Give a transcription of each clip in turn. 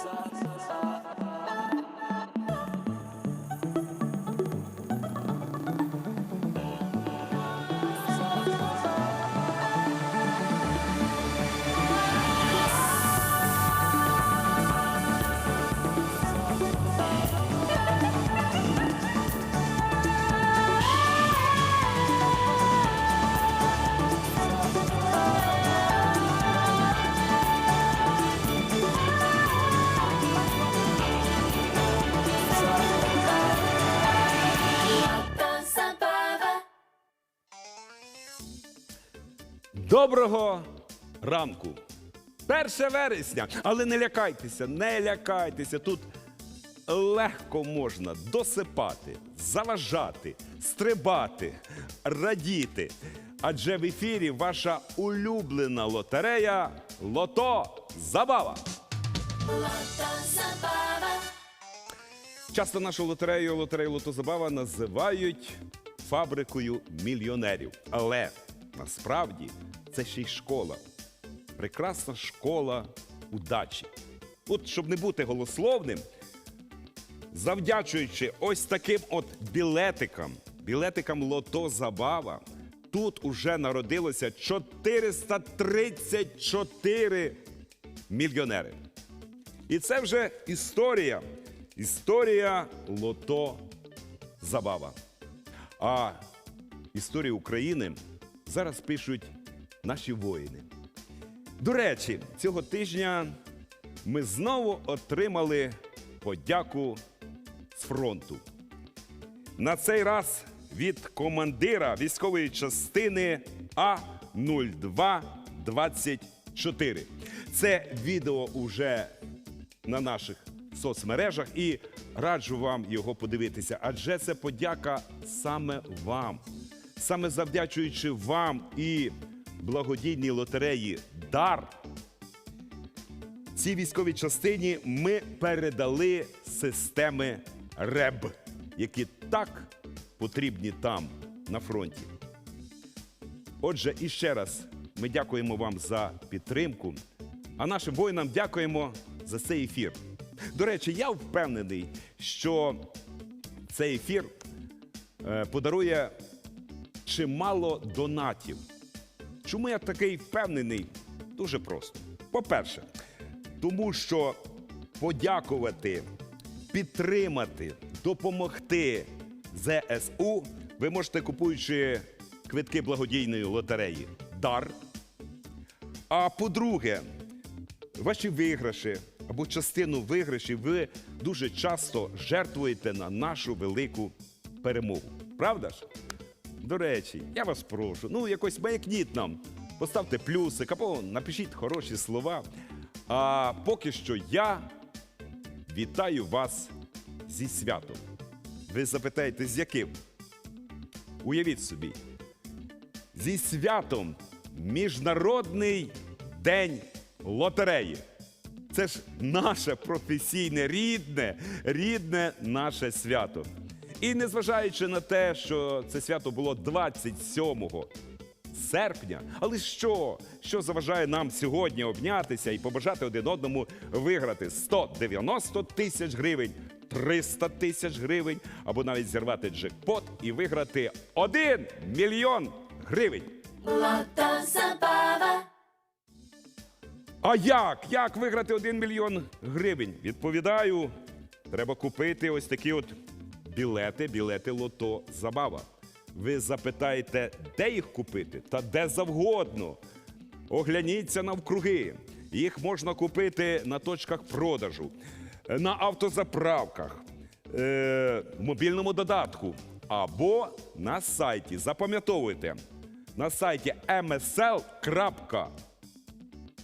sa sa sa Доброго ранку! 1 вересня, але не лякайтеся, не лякайтеся. Тут легко можна досипати, заважати, стрибати, радіти. Адже в ефірі ваша улюблена лотерея Лото Забава. Часто нашу лотерею лотерею Лото Забава називають фабрикою мільйонерів. Але насправді це ще й школа. Прекрасна школа удачі. От щоб не бути голословним, завдячуючи ось таким от білетикам, білетикам Лото Забава, тут уже народилося 434 мільйонери. І це вже історія. Історія Лото Забава. А історію України зараз пишуть наші воїни. До речі, цього тижня ми знову отримали подяку з фронту. На цей раз від командира військової частини А0224. Це відео уже на наших соцмережах і раджу вам його подивитися, адже це подяка саме вам. Саме завдячуючи вам і благодійній лотереї Дар цій військовій частині ми передали системи РЕБ, які так потрібні там, на фронті. Отже, і ще раз ми дякуємо вам за підтримку, а нашим воїнам дякуємо за цей ефір. До речі, я впевнений, що цей ефір е, подарує чимало донатів. Чому я такий впевнений? Дуже просто. По-перше, тому що подякувати, підтримати, допомогти ЗСУ ви можете купуючи квитки благодійної лотереї Дар. А по-друге, ваші виграші або частину виграшів ви дуже часто жертвуєте на нашу велику перемогу. Правда ж? До речі, я вас прошу, ну якось маякніть нам, поставте плюсик або напишіть хороші слова. А поки що я вітаю вас зі святом. Ви запитаєте, з яким? Уявіть собі, зі святом Міжнародний день лотереї. Це ж наше професійне, рідне, рідне наше свято. І незважаючи на те, що це свято було 27 серпня, але що? Що заважає нам сьогодні обнятися і побажати один одному виграти 190 тисяч гривень, 300 тисяч гривень, або навіть зірвати джекпот і виграти 1 мільйон гривень. Лото Забава. А як? Як виграти 1 мільйон гривень? Відповідаю, треба купити ось такі от білети, білети лото забава. Ви запитаєте, де їх купити? Та де завгодно. Огляніться навкруги. Їх можна купити на точках продажу, на автозаправках, е, в мобільному додатку або на сайті. Запам'ятовуйте, на сайті msl.com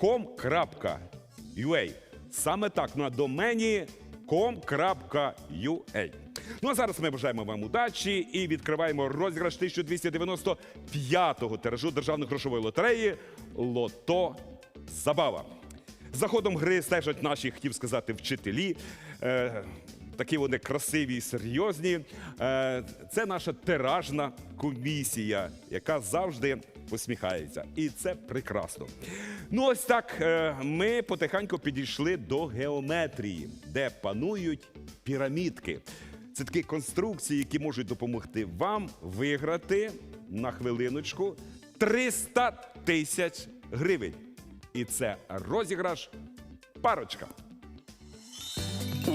com.ua. Саме так на домені com.ua. Ну а зараз ми бажаємо вам удачі і відкриваємо розіграш 1295-го тиражу державної грошової лотереї Лото Забава. За ходом гри стежать наші, хотів сказати, вчителі. Е, такі вони красиві і серйозні. Е, це наша тиражна комісія, яка завжди посміхається. І це прекрасно. Ну, ось так е, ми потихеньку підійшли до геометрії, де панують пірамідки. Це такі конструкції, які можуть допомогти вам виграти на хвилиночку 300 тисяч гривень. І це розіграш парочка.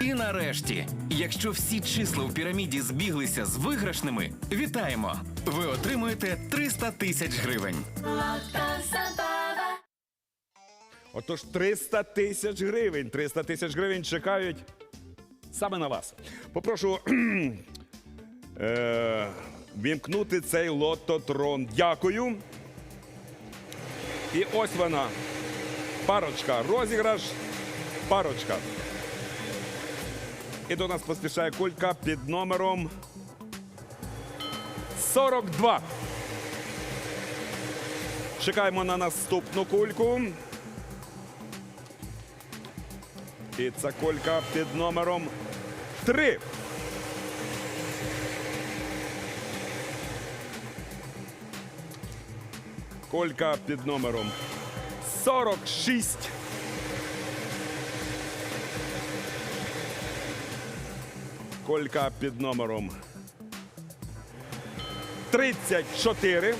І нарешті, якщо всі числа в піраміді збіглися з виграшними, вітаємо! Ви отримуєте 300 тисяч гривень. Отож, 300 тисяч гривень. 300 тисяч гривень чекають саме на вас. Попрошу кхм, е, вімкнути цей лототрон. Дякую. І ось вона. Парочка. Розіграш. Парочка. І до нас поспішає кулька під номером 42. Чекаємо на наступну кульку. І ця колька під номером 3. Колька під номером 46. Колька під номером 34.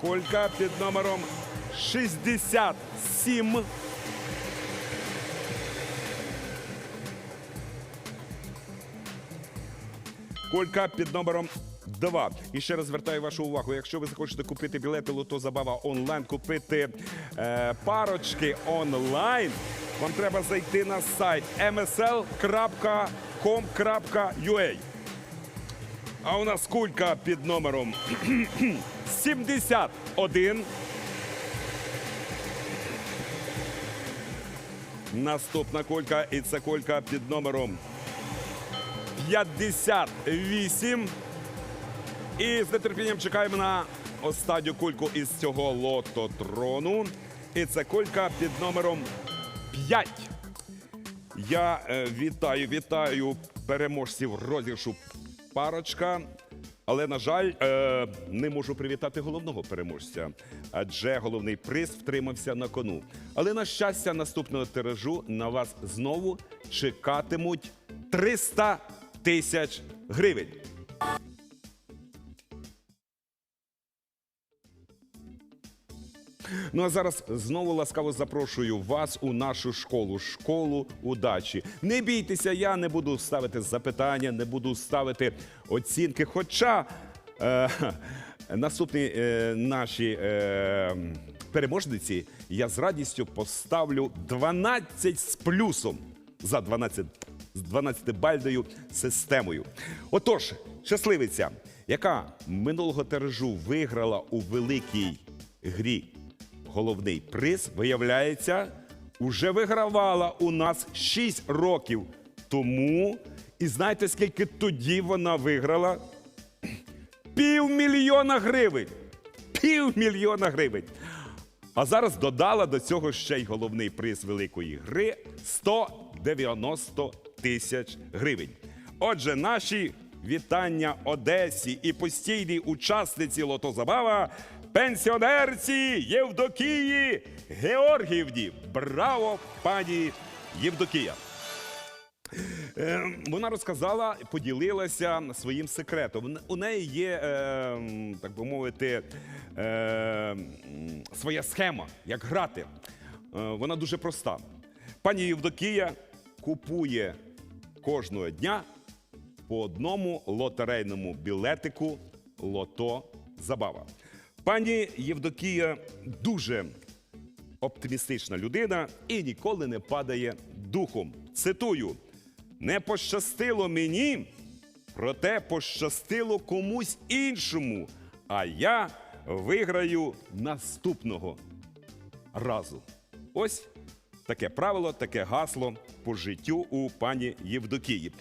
Колька під номером 67. Колька під номером 2. І ще раз звертаю вашу увагу. Якщо ви захочете купити білети Лото Забава онлайн, купити е, парочки онлайн, вам треба зайти на сайт msl.com.ua. А у нас кулька під номером 71. Наступна колька, і це колька під номером 58. І з нетерпінням чекаємо на останню кульку із цього лототрону. І це колька під номером 5. Я е, вітаю, вітаю переможців розіграшу парочка. Але, на жаль, е, не можу привітати головного переможця, адже головний приз втримався на кону. Але на щастя, наступного тиражу на вас знову чекатимуть 300 тисяч гривень. Ну а зараз знову ласкаво запрошую вас у нашу школу, школу удачі. Не бійтеся, я не буду ставити запитання, не буду ставити оцінки. Хоча е, наступні е, наші е, переможниці я з радістю поставлю 12 з плюсом за 12 з 12-бальною системою. Отож, щасливиця, яка минулого тиражу виграла у великій грі головний приз, виявляється, уже вигравала у нас 6 років тому. І знаєте, скільки тоді вона виграла? Півмільйона гривень. Півмільйона гривень. А зараз додала до цього ще й головний приз великої гри 190 тисяч гривень. Отже, наші вітання Одесі і постійній учасниці Лотозабава, пенсіонерці Євдокії Георгіївні. Браво, пані Євдокія! Е, Вона розказала, поділилася своїм секретом. У неї є, е, так би мовити, е, своя схема, як грати. Е, Вона дуже проста. Пані Євдокія купує кожного дня по одному лотерейному білетику Лото Забава. Пані Євдокія дуже оптимістична людина і ніколи не падає духом. Цитую: не пощастило мені, проте пощастило комусь іншому, а я виграю наступного разу. Ось таке правило, таке гасло по життю у пані Євдокії.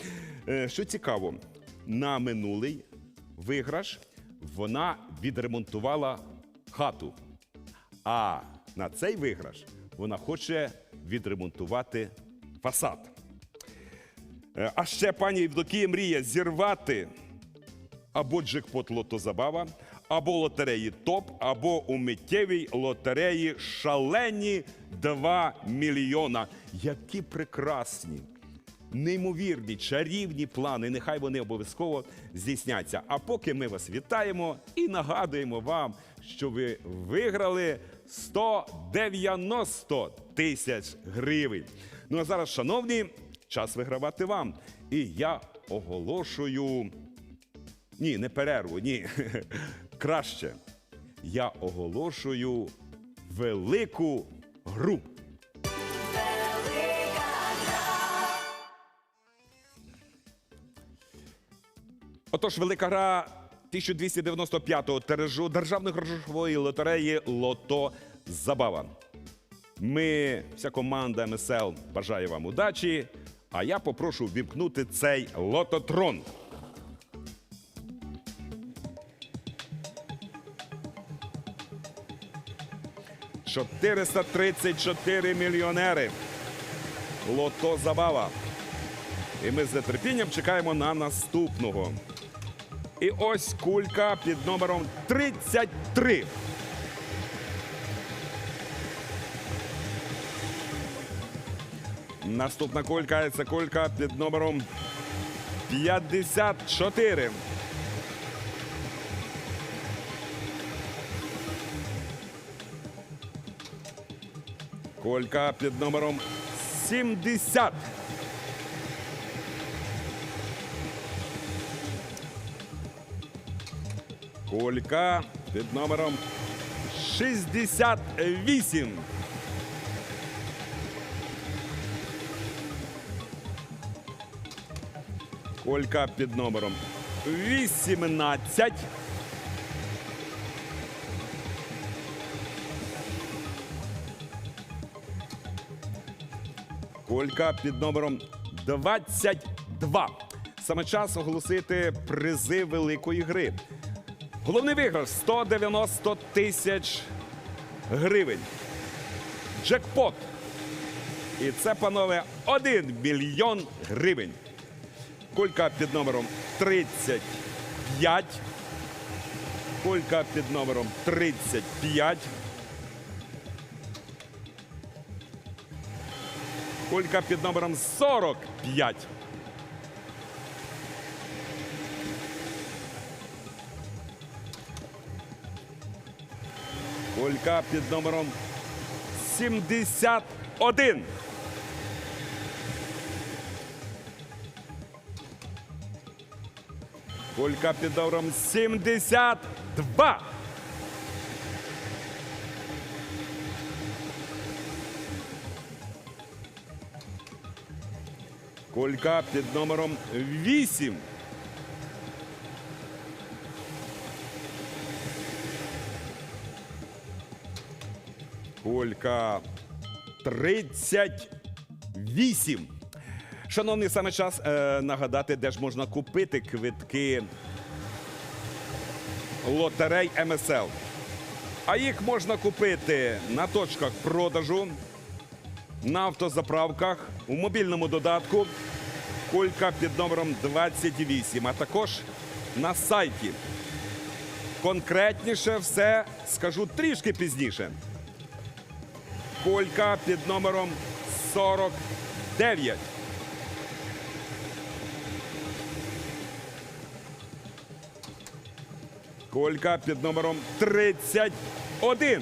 Е, Що цікаво, на минулий виграш вона відремонтувала хату. А на цей виграш вона хоче відремонтувати фасад. Е, А ще пані Євдокія мріє зірвати або джекпот лотозабава, або лотереї ТОП, або у миттєвій лотереї шалені 2 мільйона. Які прекрасні, неймовірні, чарівні плани. Нехай вони обов'язково здійсняться. А поки ми вас вітаємо і нагадуємо вам, що ви виграли 190 тисяч гривень. Ну а зараз, шановні, час вигравати вам. І я оголошую. Ні, не перерву, ні. Краще. Я оголошую велику гру. Отож, велика гра 1295-го тиражу державної грошової лотереї Лото Забава. Ми, вся команда МСЛ, бажає вам удачі. А я попрошу вімкнути цей лототрон. 434 мільйонери. Лото забава. І ми з нетерпінням чекаємо на наступного. І ось кулька під номером 33. Наступна кулька це кулька під номером 54. Колька під номером 70. Колька під номером 68. Колька під номером 18. Колька під номером 22. Саме час оголосити призи великої гри. Головний виграш 190 тисяч гривень. Джекпот. І це, панове, 1 мільйон гривень. Колька під номером 35. Колька під номером 35. Колька під номером 45. Колька під номером 71. Колька під номером 72. Колька під номером 8. Колька 38. Шановний, саме час е, нагадати, де ж можна купити квитки лотерей МСЛ. А їх можна купити на точках продажу, на автозаправках, у мобільному додатку Колька під номером 28, а також на сайті. Конкретніше все скажу трішки пізніше. Колька під номером 49. Колька під номером 31.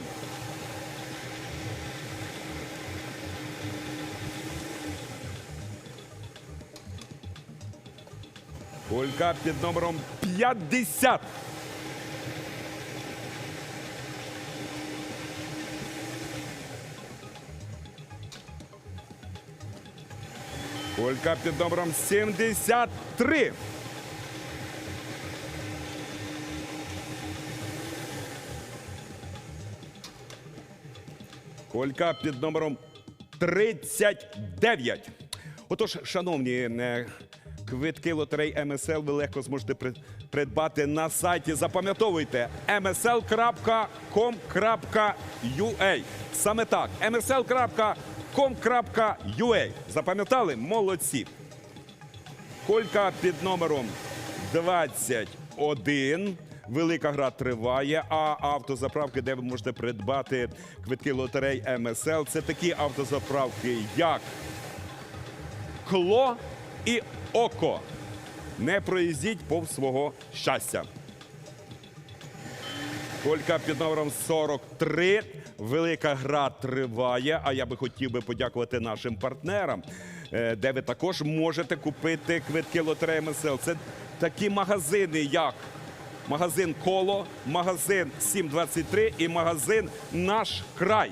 Кулька під номером 50. Кулька під номером 73. Колька під номером 39. Отож, шановні, е, квитки лотерей МСЛ ви легко зможете придбати на сайті. Запам'ятовуйте msl.com.ua. Саме так, msl.com.ua. Запам'ятали? Молодці. Колька під номером 21. Велика гра триває, а автозаправки, де ви можете придбати квитки лотерей МСЛ, це такі автозаправки, як Кло і Око. Не проїздіть повз свого щастя. Колька під номером 43. Велика гра триває. А я би хотів би подякувати нашим партнерам, е, де ви також можете купити квитки лотереї МСЛ. Це такі магазини, як магазин Коло, магазин 723 і магазин Наш край.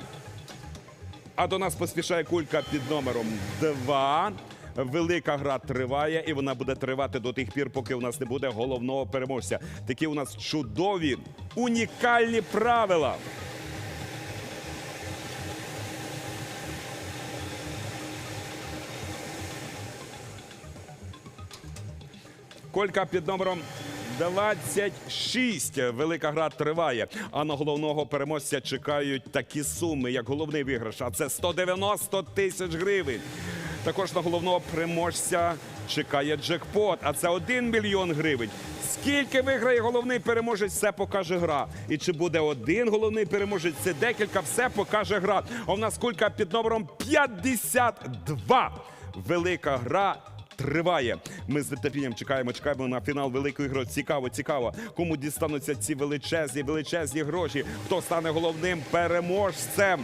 А до нас поспішає кулька під номером 2. Велика гра триває, і вона буде тривати до тих пір, поки у нас не буде головного переможця. Такі у нас чудові, унікальні правила. Колька під номером 26. Велика гра триває. А на головного переможця чекають такі суми, як головний виграш. А це 190 тисяч гривень. Також на головного переможця чекає джекпот, а це 1 мільйон гривень. Скільки виграє головний переможець, все покаже гра. І чи буде один головний переможець, це декілька, все покаже гра. А в нас кулька під номером 52. Велика гра триває. Ми з нетерпінням чекаємо, чекаємо на фінал великої гри. Цікаво, цікаво, кому дістануться ці величезні, величезні гроші. Хто стане головним переможцем?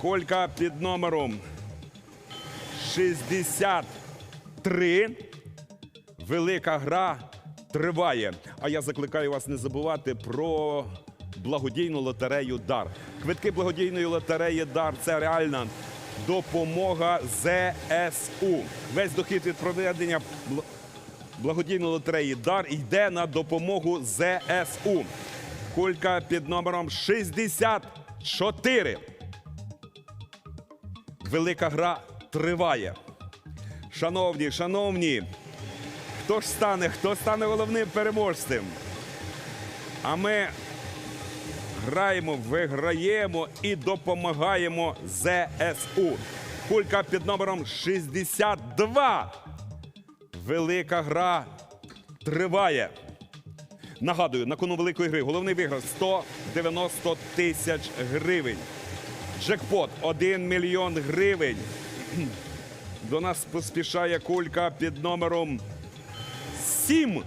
Колька під номером 63. Велика гра триває. А я закликаю вас не забувати про благодійну лотерею Дар. Квитки благодійної лотереї Дар це реальна допомога ЗСУ. Весь дохід від проведення благодійної лотереї Дар йде на допомогу ЗСУ. Кулька під номером 64. Велика гра триває. Шановні, шановні, хто ж стане, хто стане головним переможцем? А ми граємо, виграємо і допомагаємо ЗСУ. Кулька під номером 62. Велика гра триває. Нагадую, на кону великої гри головний виграш 190 тисяч гривень. Джекпот 1 мільйон гривень. До нас поспішає кулька під номером 7.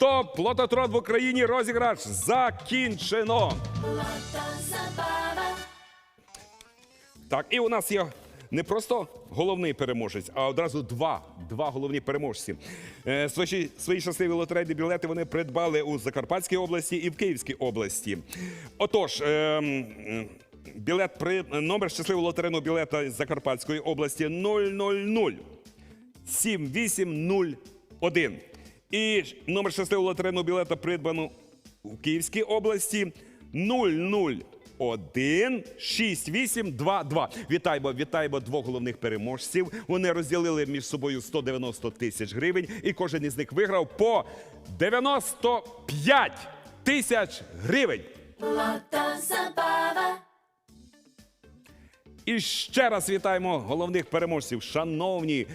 Стоп! Плототрон в Україні розіграш закінчено. Так, і у нас є не просто головний переможець, а одразу два. Два головні переможці. Е, свої, свої щасливі лотерейні білети вони придбали у Закарпатській області і в Київській області. Отож, е, білет при номер щасливого лотерейного білета з Закарпатської області 000 7801. І номер щасливого лотерейного білета придбано у Київській області 001 6822. Вітаємо, вітаємо двох головних переможців. Вони розділили між собою 190 тисяч гривень, і кожен із них виграв по 95 тисяч гривень. Лото забава. І ще раз вітаємо головних переможців. Шановні,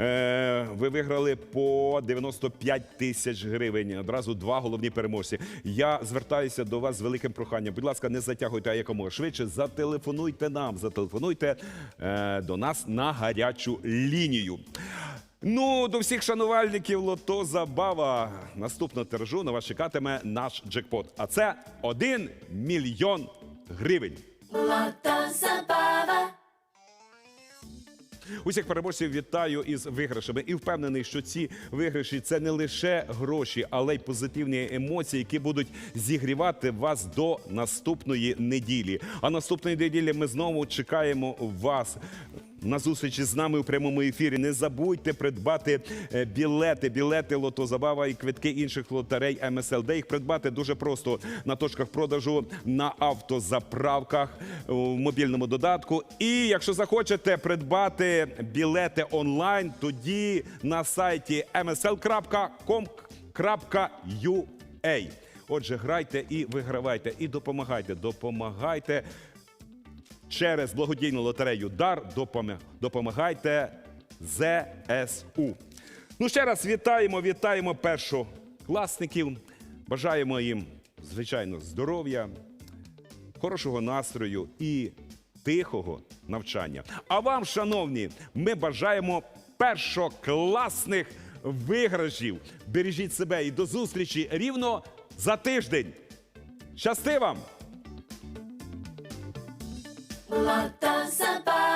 е, ви виграли по 95 тисяч гривень. Одразу два головні переможці. Я звертаюся до вас з великим проханням. Будь ласка, не затягуйте а якомога швидше. Зателефонуйте нам, зателефонуйте е, до нас на гарячу лінію. Ну, до всіх шанувальників лото забава. Наступного тиражу на вас чекатиме наш джекпот. А це 1 мільйон гривень. Lota Забава. Усіх переможців вітаю із виграшами і впевнений, що ці виграші це не лише гроші, але й позитивні емоції, які будуть зігрівати вас до наступної неділі. А наступної неділі ми знову чекаємо вас. На зустрічі з нами у прямому ефірі. Не забудьте придбати е, білети, білети Лото Забава і квитки інших лотерей МСЛ. Де їх придбати дуже просто на точках продажу, на автозаправках, в мобільному додатку. І якщо захочете придбати білети онлайн, тоді на сайті msl.com.ua. Отже, грайте і вигравайте, і допомагайте. Допомагайте через благодійну лотерею Дар допомагайте ЗСУ. Ну ще раз вітаємо, вітаємо першокласників. Бажаємо їм, звичайно, здоров'я, хорошого настрою і тихого навчання. А вам, шановні, ми бажаємо першокласних виграшів. Бережіть себе і до зустрічі рівно за тиждень. Щасти вам! Marta Zavala.